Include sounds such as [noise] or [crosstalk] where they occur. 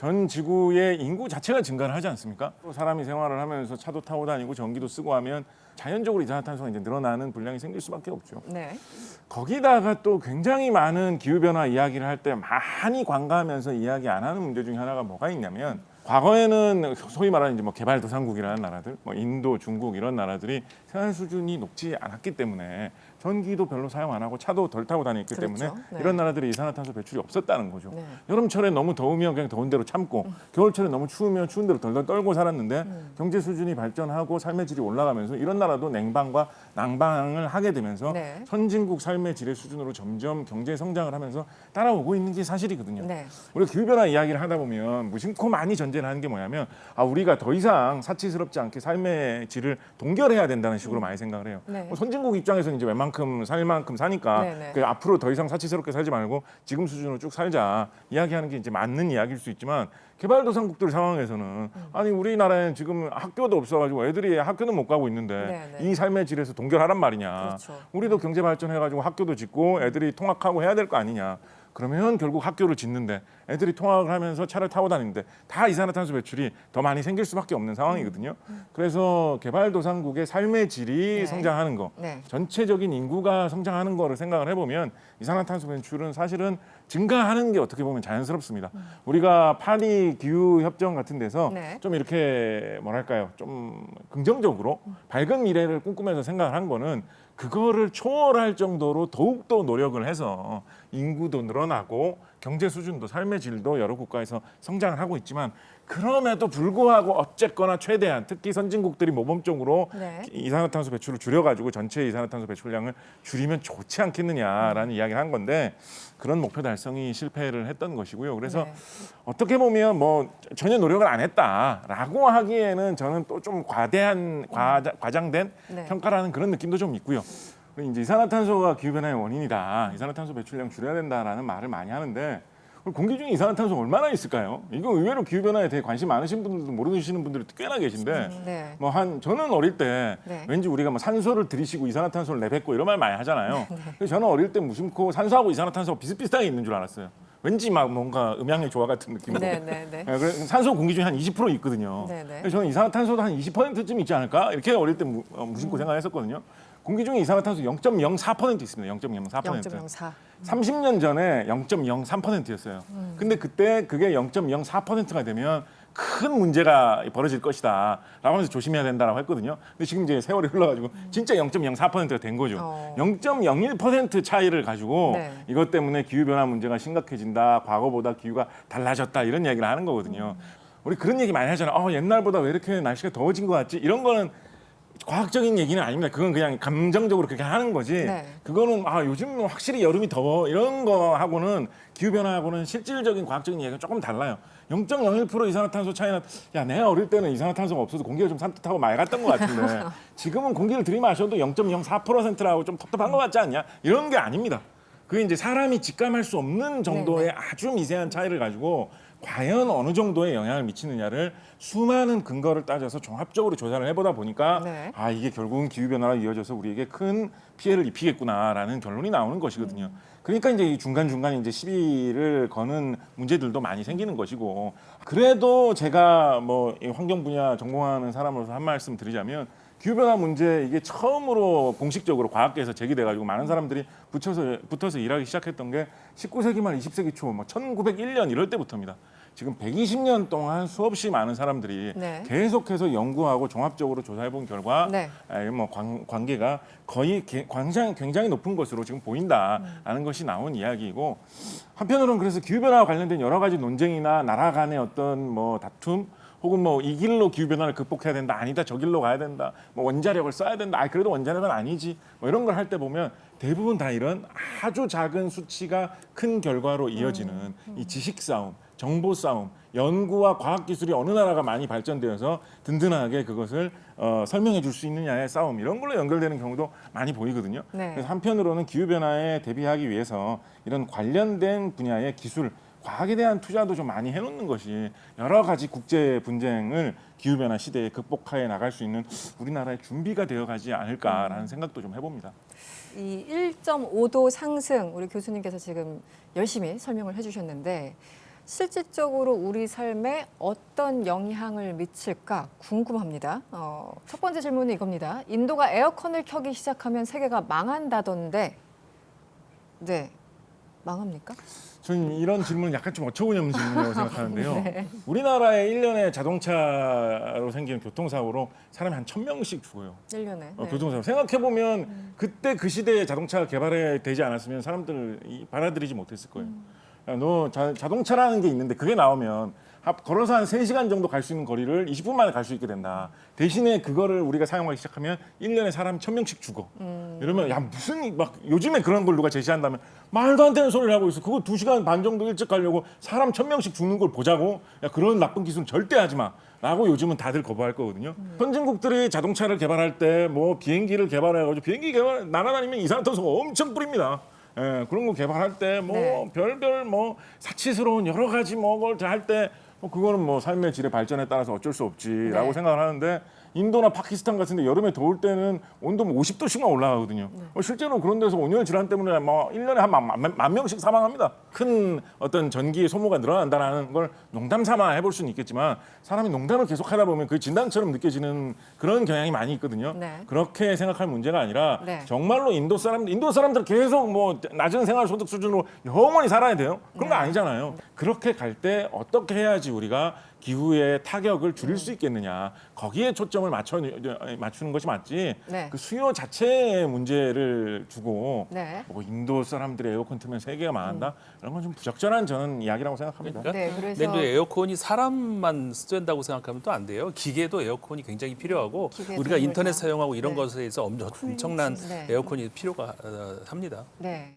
전 지구의 인구 자체가 증가를 하지 않습니까? 또 사람이 생활을 하면서 차도 타고 다니고 전기도 쓰고 하면 자연적으로 이산화탄소가 이제 늘어나는 분량이 생길 수밖에 없죠. 네. 거기다가 또 굉장히 많은 기후 변화 이야기를 할 때 많이 관가하면서 이야기 안 하는 문제 중에 하나가 뭐가 있냐면 과거에는 소위 말하는 이제 뭐 개발도상국이라는 나라들, 뭐 인도, 중국 이런 나라들이 생활 수준이 높지 않았기 때문에 전기도 별로 사용 안 하고 차도 덜 타고 다녔기 그렇죠. 때문에 네. 이런 나라들이 이산화탄소 배출이 없었다는 거죠. 네. 여름철에 너무 더우면 그냥 더운 대로 참고 겨울철에 너무 추우면 추운 대로 덜덜 떨고 살았는데 음. 경제 수준이 발전하고 삶의 질이 올라가면서 이런 나라도 냉방과 난방을 하게 되면서 네. 선진국 삶의 질의 수준으로 점점 경제 성장을 하면서 따라오고 있는 게 사실이거든요. 네. 우리가 기후변화 이야기를 하다 보면 무심코 많이 전제를 하는 게 뭐냐면 아 우리가 더 이상 사치스럽지 않게 삶의 질을 동결해야 된다는 식으로 많이 생각을 해요. 네. 뭐 선진국 입장에서는 이제 웬만 큼 살 만큼 사니까 네, 네. 그 앞으로 더 이상 사치스럽게 살지 말고 지금 수준으로 쭉 살자 이야기하는 게 이제 맞는 이야기일 수 있지만 개발도상국들 상황에서는 음. 아니 우리나라에는 지금 학교도 없어가지고 애들이 학교는 못 가고 있는데 네, 네. 이 삶의 질에서 동결하란 말이냐. 그렇죠. 우리도 경제 발전해가지고 학교도 짓고 애들이 통학하고 해야 될 거 아니냐. 그러면 결국 학교를 짓는데 애들이 통학을 하면서 차를 타고 다니는데 다 이산화탄소 배출이 더 많이 생길 수밖에 없는 상황이거든요. 그래서 개발도상국의 삶의 질이 네. 성장하는 거, 네. 전체적인 인구가 성장하는 거를 생각을 해보면 이산화탄소 배출은 사실은 증가하는 게 어떻게 보면 자연스럽습니다. 우리가 파리 기후 협정 같은 데서 네. 좀 이렇게 뭐랄까요, 좀 긍정적으로 밝은 미래를 꿈꾸면서 생각을 한 거는 그거를 초월할 정도로 더욱 더 노력을 해서 인구도 늘어나고 경제 수준도 삶의 질도 여러 국가에서 성장을 하고 있지만 그럼에도 불구하고 어쨌거나 최대한 특히 선진국들이 모범적으로 네. 이산화탄소 배출을 줄여가지고 전체 이산화탄소 배출량을 줄이면 좋지 않겠느냐라는 이야기를 한 건데 그런 목표 달성이 실패를 했던 것이고요. 그래서 네. 어떻게 보면 뭐 전혀 노력을 안 했다라고 하기에는 저는 또 좀 과대한 과자, 과장된 네. 평가라는 그런 느낌도 좀 있고요. 이제 이산화탄소가 기후 변화의 원인이다. 이산화탄소 배출량 줄여야 된다라는 말을 많이 하는데 공기 중에 이산화탄소 얼마나 있을까요? 이거 의외로 기후 변화에 대해 관심 많으신 분들도 모르시는 분들이 꽤나 계신데 네. 뭐한 저는 어릴 때 네. 왠지 우리가 뭐 산소를 들이쉬고 이산화탄소를 내뱉고 이런 말 많이 하잖아요. [laughs] 그래서 저는 어릴 때 무심코 산소하고 이산화탄소가 비슷비슷하게 있는 줄 알았어요. 왠지 막 뭔가 음양의 조화 같은 느낌으로. 네, 네, 네. 예, 그래서 산소 공기 중에 한 20% 있거든요. 네, 네. 그래서 저는 이산화탄소도 한 20%쯤 있지 않을까 이렇게 어릴 때 무, 어, 음. 무심코 생각했었거든요. 공기 중에 이산화탄소 0.04% 있습니다. 0.04%. 0.04. 30년 전에 0.03%였어요. 음. 근데 그때 그게 0.04%가 되면 큰 문제가 벌어질 것이다. 라고 하면서 조심해야 된다라고 했거든요. 근데 지금 이제 세월이 흘러가지고 진짜 0.04%가 된 거죠. 어. 0.01% 차이를 가지고 네. 이것 때문에 기후 변화 문제가 심각해진다. 과거보다 기후가 달라졌다. 이런 얘기를 하는 거거든요. 음. 우리 그런 얘기 많이 하잖아요. 어, 옛날보다 왜 이렇게 날씨가 더워진 것 같지? 이런 거는 과학적인 얘기는 아닙니다. 그건 그냥 감정적으로 그렇게 하는 거지. 네. 그거는 아 요즘 확실히 여름이 더워 이런 거 하고는 기후 변화하고는 실질적인 과학적인 얘기가 조금 달라요. 0.01% 이산화탄소 차이나 야 내가 어릴 때는 이산화탄소가 없어서 공기가 좀 산뜻하고 맑았던 것 같은데 [laughs] 지금은 공기를 들이마셔도 0.04%라고 좀 텁텁한 것 같지 않냐? 이런 게 아닙니다. 그게 이제 사람이 직감할 수 없는 정도의 아주 미세한 차이를 가지고 과연 어느 정도의 영향을 미치느냐를 수많은 근거를 따져서 종합적으로 조사를 해보다 보니까 네. 아 이게 결국은 기후 변화가 이어져서 우리에게 큰 피해를 입히겠구나라는 결론이 나오는 것이거든요. 그러니까 이제 이 중간 중간 이제 시비를 거는 문제들도 많이 생기는 것이고 그래도 제가 뭐이 환경 분야 전공하는 사람으로서 한 말씀 드리자면 기후 변화 문제 이게 처음으로 공식적으로 과학계에서 제기돼 가지고 많은 사람들이 붙여서 붙어서 일하기 시작했던 게 19세기 말 20세기 초뭐 1901년 이럴 때부터입니다. 지금 120년 동안 수없이 많은 사람들이 네. 계속해서 연구하고 종합적으로 조사해 본 결과 네. 에, 뭐 관, 관계가 거의 개- 굉장히, 굉장히 높은 것으로 지금 보인다라는 것이 나온 이야기이고 한편으로는 그래서 기후 변화와 관련된 여러 가지 논쟁이나 나라 간의 어떤 뭐 다툼 혹은 뭐 이 길로 기후 변화를 극복해야 된다 아니다 저 길로 가야 된다 뭐 원자력을 써야 된다 아 그래도 원자력은 아니지 뭐 이런 걸 할 때 보면 대부분 다 이런 아주 작은 수치가 큰 결과로 이어지는 이 지식 싸움 정보 싸움, 연구와 과학 기술이 어느 나라가 많이 발전되어서 든든하게 그것을 어, 설명해 줄 수 있느냐의 싸움 이런 걸로 연결되는 경우도 많이 보이거든요. 네. 그래서 한편으로는 기후 변화에 대비하기 위해서 이런 관련된 분야의 기술 과학에 대한 투자도 좀 많이 해놓는 것이 여러 가지 국제 분쟁을 기후 변화 시대에 극복하여 나갈 수 있는 우리나라의 준비가 되어가지 않을까라는 생각도 좀 해봅니다. 이 1.5도 상승 우리 교수님께서 지금 열심히 설명을 해주셨는데 실질적으로 우리 삶에 어떤 영향을 미칠까 궁금합니다. 어, 첫 번째 질문은 이겁니다. 인도가 에어컨을 켜기 시작하면 세계가 망한다던데, 네, 망합니까? 저는 이런 질문은 약간 좀 어처구니 없는 질문이라고 [laughs] 생각하는데요. 네. 우리나라에 1년에 자동차로 생기는 교통사고로 사람이 한 1000명씩 죽어요. 1년에. 어, 교통사고 생각해보면 그때 그 시대에 자동차가 개발되지 않았으면 사람들 이 받아들이지 못했을 거예요. 야, 너 자, 자동차라는 게 있는데 그게 나오면 합- 걸어서 한 3시간 정도 갈 수 있는 거리를 20분 만에 갈 수 있게 된다. 대신에 그거를 우리가 사용하기 시작하면 1년에 사람 1000명씩 죽어. 이러면 야 무슨 이- 막 요즘에 그런 걸 누가 제시한다면 말도 안 되는 소리를 하고 있어. 그거 2시간 반 정도 일찍 가려고 사람 1000명씩 죽는 걸 보자고. 야 그런 나쁜 기술 절대 하지 마. 라고 요즘은 다들 거부할 거거든요. 선진국들이 자동차를 개발할 때 뭐 비행기를 개발해가지고 비행기 개발 날아다니면 이산화탄소가 엄청 뿌립니다. 예, 그런 거 개발할 때뭐 네. 별별 뭐 사치스러운 여러 가지 뭐걸할때 뭐 그거는 뭐 삶의 질의 발전에 따라서 어쩔 수 없지라고 네. 생각을 하는데 인도나 파키스탄 같은데 여름에 더울 때는 온도 뭐 50도씩만 올라가거든요. 네. 어, 실제로 그런 데서 온열 질환 때문에 뭐 1년에 한 만, 만, 만 명씩 사망합니다. 큰 어떤 전기 소모가 늘어난다는 걸 농담 삼아 해볼 수는 있겠지만 사람이 농담을 계속 하다 보면 그 진담처럼 느껴지는 그런 경향이 많이 있거든요. 네. 그렇게 생각할 문제가 아니라 네. 정말로 인도 사람들 인도 사람들 계속 뭐 낮은 생활 소득 수준으로 영원히 살아야 돼요. 그런 거 네. 아니잖아요. 그렇게 갈 때 어떻게 해야지 우리가 기후의 타격을 줄일 음. 수 있겠느냐 거기에 초점을 맞춰 맞추는 것이 맞지. 네. 그 수요 자체의 문제를 두고 네. 뭐 인도 사람들의 에어컨 틀면 세계가 망한다 이런 건 좀 부적절한 저는 이야기라고 생각합니다. 그러니까 네, 그래서 근데 에어컨이 사람만 쓰된다고 생각하면 또 안 돼요. 기계도 에어컨이 굉장히 필요하고 기계도 우리가 인터넷 그렇죠. 사용하고 이런 네. 것에 있어 엄청- 엄청난 네. 에어컨이 필요가 어, 합니다. 네.